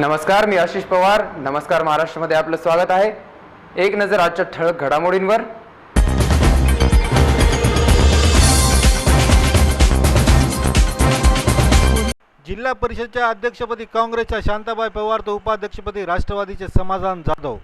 नमस्कार मी आशिष पवार. नमस्कार महाराष्ट्रामध्ये आपलं स्वागत आहे. एक नजर आजच्या ठळक घडामोडींवर. जिल्हा परिषदच्या अध्यक्षपदी काँग्रेसच्या शांताबाई पवार तर उपाध्यक्षपदी राष्ट्रवादीचे समाधान जाधव.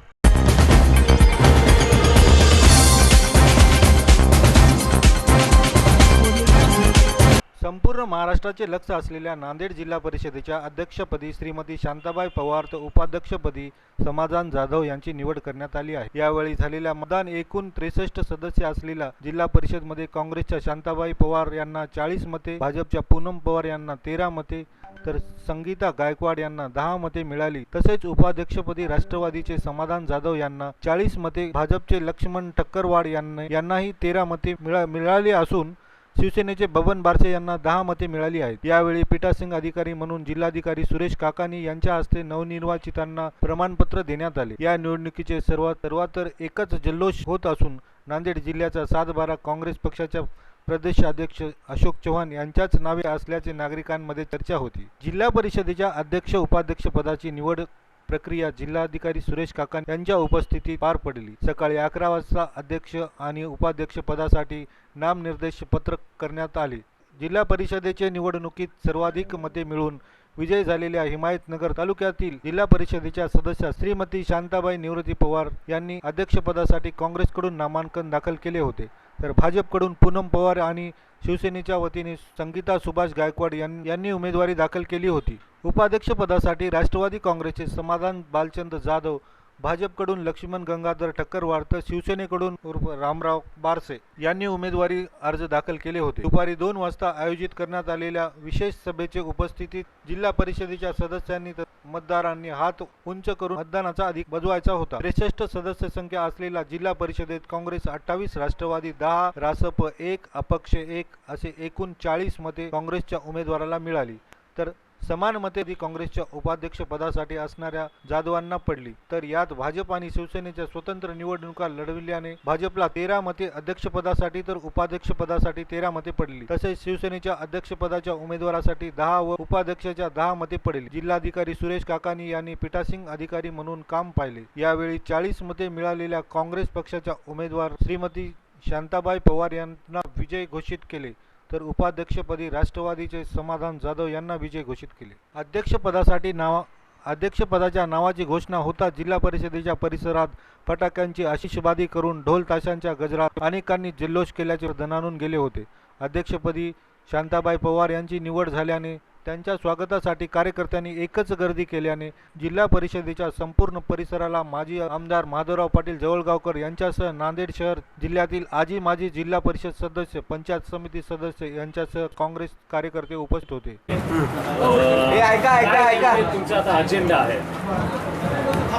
संपूर्ण महाराष्ट्राचे लक्ष असलेल्या नांदेड जिल्हा परिषदेच्या अध्यक्षपदी श्रीमती शांताबाई पवार तर उपाध्यक्षपदी समाधान जाधव यांची निवड करण्यात आली आहे. यावेळी झालेल्या मतदान एकूण त्रेसष्ट सदस्य असलेल्या जिल्हा परिषदमध्ये काँग्रेसच्या शांताबाई पवार यांना चाळीस मते भाजपच्या पूनम पवार यांना तेरा मते तर संगीता गायकवाड यांना दहा मते मिळाली. तसेच उपाध्यक्षपदी राष्ट्रवादीचे समाधान जाधव यांना चाळीस मते भाजपचे लक्ष्मण टक्करवाड यांना यांनाही तेरा मते मिळा मिळाली असून शिवसेनेचे बबन बारसे यांना दहा मते मिळाली आहेत. यावेळी पीठासिंग अधिकारी म्हणून जिल्हाधिकारी सुरेश काकानी यांच्या हस्ते नवनिर्वाचितांना प्रमाणपत्र देण्यात आले. या निवडणुकीचे सर्वात सर्वातर एकच जल्लोष होत असून नांदेड जिल्ह्याचा सातबारा काँग्रेस पक्षाच्या प्रदेशाध्यक्ष अशोक चव्हाण यांच्याच नावे असल्याचे नागरिकांमध्ये चर्चा होती. जिल्हा परिषदेच्या अध्यक्ष उपाध्यक्ष पदाची निवड प्रक्रिया जिल्हाधिकारी सुरेश काका यांच्या उपस्थितीत पार पडली. सकाळी अकरा वाजता अध्यक्ष आणि उपाध्यक्ष पदासाठी नामनिर्देश पत्रक करण्यात आले. जिल्हा परिषदेचे निवडणुकीत सर्वाधिक मते मिळून विजय झालेल्या हिमायतनगर तालुक्यातील जिल्हा परिषदेच्या सदस्य श्रीमती शांताबाई निवृत्ती पवार यांनी अध्यक्षपदासाठी काँग्रेसकडून नामांकन दाखल केले होते. तर भाजपकडून पूनम पवार आणि शिवसेनेच्या वतीने संगीता सुभाष गायकवाड यां- यांनी उमेदवारी दाखल केली होती. उपाध्यक्षपदासाठी राष्ट्रवादी काँग्रेसचे समाधान बालचंद जाधव भाजपकडून लक्ष्मण गंगाधर टक्करवार तर शिवसेनेकडून उर्फ रामराव बारसे यांनी उमेदवारी अर्ज दाखल केले होते. दुपारी दोन वाजता आयोजित करण्यात आलेल्या विशेष सभेचे उपस्थितीत जिल्हा परिषदेच्या सदस्यांनी मतदारांनी हात उंच करून मतदानाचा अधिक बजवायचा होता. त्रेसष्ट सदस्य संख्या असलेल्या जिल्हा परिषदेत काँग्रेस अठ्ठावीस राष्ट्रवादी दहा रासप एक अपक्ष एक असे एकूण चाळीस मते काँग्रेसच्या उमेदवाराला मिळाली. तर समान मते ती काँग्रेसच्या उपाध्यक्षपदासाठी असणाऱ्या जाधवांना पडली. तर यात भाजप आणि शिवसेनेच्या स्वतंत्र निवडणुका लढविल्याने भाजपला तेरा मते अध्यक्षपदासाठी तर उपाध्यक्षपदासाठी तेरा मते पडली. तसेच शिवसेनेच्या अध्यक्षपदाच्या उमेदवारासाठी दहा व उपाध्यक्षाच्या दहा मते पडली. जिल्हाधिकारी सुरेश काकानी यांनी पीठासीन अधिकारी म्हणून काम पाहिले. यावेळी चाळीस मते मिळालेल्या काँग्रेस पक्षाच्या उमेदवार श्रीमती शांताबाई पवार यांना विजय घोषित केले. तर उपाध्यक्षपदी राष्ट्रवादीचे समाधान जाधव यांना विजय घोषित केले. अध्यक्षपदासाठी नावा अध्यक्षपदाच्या नावाची घोषणा होता जिल्हा परिषदेच्या परिसरात फटाक्यांची आशिषबाजी करून ढोल ताशांच्या गजरात अनेकांनी जल्लोष केल्याचे धनानून गेले होते. अध्यक्षपदी शांताबाई पवार यांची निवड झाल्याने त्यांच्या स्वागतासाठी कार्यकर्त्यांनी एकच गर्दी केल्याने जिल्हा परिषदेच्या संपूर्ण परिसराला माजी आमदार माधवराव पाटील जवळगावकर यांच्यासह नांदेड शहर जिल्ह्यातील आजी माजी जिल्हा परिषद सदस्य पंचायत समिती सदस्य यांच्यासह काँग्रेस कार्यकर्ते उपस्थित होते. हे ऐका ऐका ऐका. तुमचा आता अजेंडा आहे.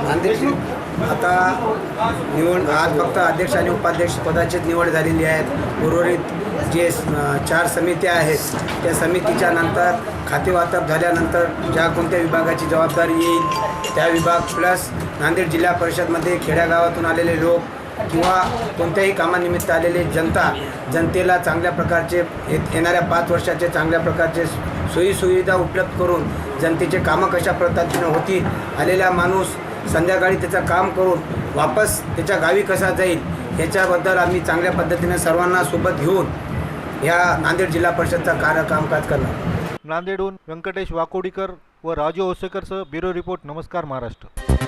नांदेड आता निवड आज फक्त अध्यक्ष आणि उपाध्यक्ष पदाचीच निवड झालेली आहे. उर्वरित जे चार समित्या आहेत त्या समितीच्या नंतर खातेवाटप झाल्यानंतर ज्या कोणत्या विभागाची जबाबदारी येईल त्या विभाग प्लस नांदेड जिल्हा परिषदमध्ये खेड्यागावातून आलेले लोक किंवा कोणत्याही कामानिमित्त आलेले जनता जनतेला चांगल्या प्रकारचे ये- येणाऱ्या पाच वर्षाचे चांगल्या प्रकारचे सोयीसुविधा उपलब्ध करून जनतेचे कामं कशा पद्धतीनं होतील आलेला माणूस संध्याकाळी त्याचं काम करून वापस त्याच्या गावी कसा जाईल याच्याबद्दल आम्ही चांगल्या पद्धतीने सर्वांना सोबत घेऊन ह्या नांदेड जिल्हा परिषदचा कार्य कामकाज करणार. नांदेडहून व्यंकटेश वाकोडीकर व राजू ओसेकरसह ब्युरो रिपोर्ट नमस्कार महाराष्ट्र.